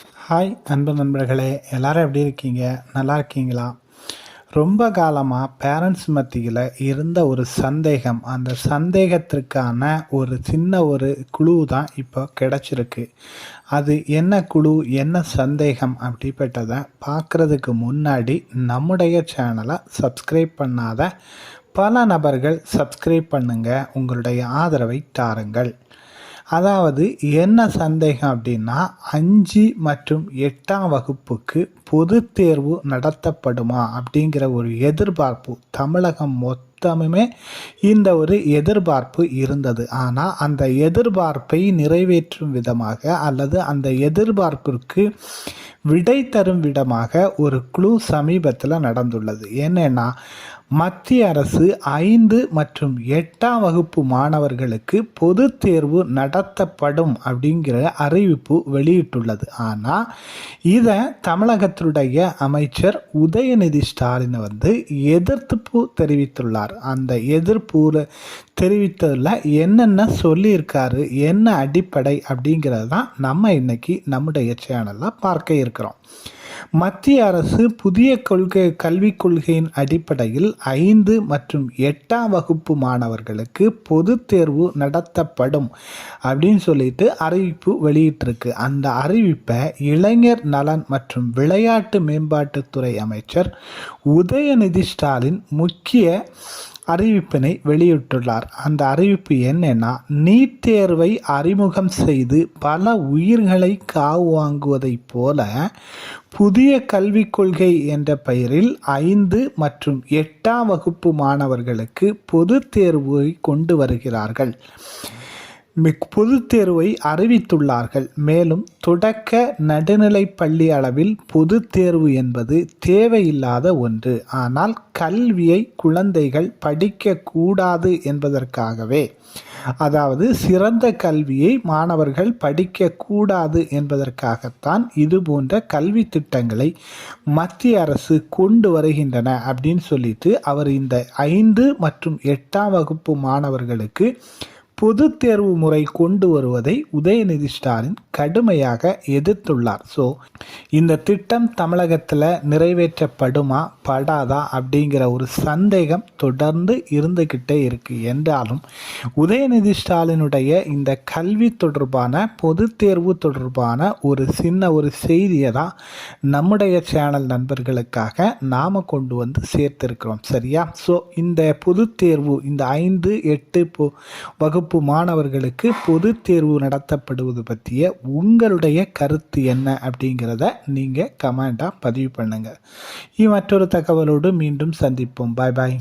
Hi அன்பு நண்பர்களே எல்லாரும் எப்படி இருக்கீங்க? நல்லா இருக்கீங்களா? ரொம்ப காலமாக பேரண்ட்ஸ் மத்தியில் இருந்த ஒரு சந்தேகம் அந்த சந்தேகத்திற்கான ஒரு சின்ன ஒரு குழு தான் இப்போ கிடச்சிருக்கு. அது என்ன குழு என்ன சந்தேகம் அப்படிப்பட்டதை பார்க்குறதுக்கு முன்னாடி நம்முடைய சேனலை சப்ஸ்கிரைப் பண்ணாத பல நபர்கள் சப்ஸ்கிரைப் பண்ணுங்கள் உங்களுடைய ஆதரவை தாருங்கள். அதாவது என்ன சந்தேகம் அப்படின்னா அஞ்சு மற்றும் எட்டாம் வகுப்புக்கு பொது தேர்வு நடத்தப்படுமா அப்படிங்கிற ஒரு எதிர்பார்ப்பு தமிழகம் மொத்த மொத்தமுமே இந்த ஒரு எதிர்பார்ப்பு இருந்தது. ஆனால் அந்த எதிர்பார்ப்பை நிறைவேற்றும் விதமாக அல்லது அந்த எதிர்பார்ப்பிற்கு விடை தரும் விதமாக ஒரு குழு சமீபத்தில் நடந்துள்ளது. என்னென்னா மத்திய அரசு ஐந்து மற்றும் எட்டாம் வகுப்பு மாணவர்களுக்கு பொது தேர்வு நடத்தப்படும் அப்படிங்கிற அறிவிப்பு வெளியிட்டுள்ளது. ஆனால் இதை தமிழகத்தினுடைய அமைச்சர் உதயநிதி ஸ்டாலின் வந்து எதிர்ப்பு தெரிவித்துள்ளார். அந்த எதிர்ப்புல தெரிவித்ததில் என்னென்ன சொல்லியிருக்காரு என்ன அடிப்படை அப்படிங்கிறது தான் நம்ம இன்னைக்கு நம்முடைய சேனலில் பார்க்க இருக்கிறோம். மத்திய அரசு புதிய கொள்கை கல்விக் கொள்கையின் அடிப்படையில் ஐந்து மற்றும் எட்டாம் வகுப்பு மாணவர்களுக்கு பொது தேர்வு நடத்தப்படும் அப்படின்னு சொல்லிட்டு அறிவிப்பு வெளியிட்டிருக்கு. அந்த அறிவிப்பை இளைஞர் நலன் மற்றும் விளையாட்டு மேம்பாட்டுத்துறை அமைச்சர் உதயநிதி ஸ்டாலின் முக்கிய அறிவிப்பினை வெளியிட்டுள்ளார். அந்த அறிவிப்பு என்னன்னா நீட் தேர்வை அறிமுகம் செய்து பல உயிர்களை காவு வாங்குவதைப் போல புதிய கல்விக் கொள்கை என்ற பெயரில் ஐந்து மற்றும் எட்டாம் வகுப்பு மாணவர்களுக்கு பொது தேர்வை கொண்டு வருகிறார்கள். பொதுத் தேர்வை அறிவித்துள்ளார்கள். மேலும் தொடக்க நடுநிலை பள்ளி அளவில் பொது தேர்வு என்பது தேவையில்லாத ஒன்று. ஆனால் கல்வியை குழந்தைகள் படிக்கக்கூடாது என்பதற்காகவே. அதாவது சிறந்த கல்வியை மாணவர்கள் படிக்கக்கூடாது என்பதற்காகத்தான் இது போன்ற கல்வி திட்டங்களை மத்திய அரசு கொண்டு வருகின்றன அப்படின்னு சொல்லிட்டு அவர் இந்த ஐந்து மற்றும் எட்டாம் வகுப்பு மாணவர்களுக்கு பொது தேர்வு முறை கொண்டு வருவதை உதயநிதி ஸ்டாலின் கடுமையாக எதிர்த்துள்ளார். ஸோ இந்த திட்டம் தமிழகத்தில் நிறைவேற்றப்படுமா படாதா அப்படிங்கிற ஒரு சந்தேகம் தொடர்ந்து இருந்துக்கிட்டே இருக்கு. என்றாலும் உதயநிதி ஸ்டாலினுடைய இந்த கல்வி தொடர்பான பொது தேர்வு தொடர்பான ஒரு சின்ன ஒரு செய்தியை தான் நம்முடைய சேனல் நண்பர்களுக்காக நாம் கொண்டு வந்து சேர்த்திருக்கிறோம். சரியா? ஸோ இந்த பொது தேர்வு இந்த ஐந்து எட்டு வகுப்பு வகுப்பு மாணவர்களுக்கு பொது தேர்வு நடத்தப்படுவது பற்றிய உங்களுடைய கருத்து என்ன அப்படிங்கிறத நீங்கள் கமெண்டாக பதிவு பண்ணுங்கள் மற்றொரு தகவலோடு மீண்டும் சந்திப்போம். பாய் பாய்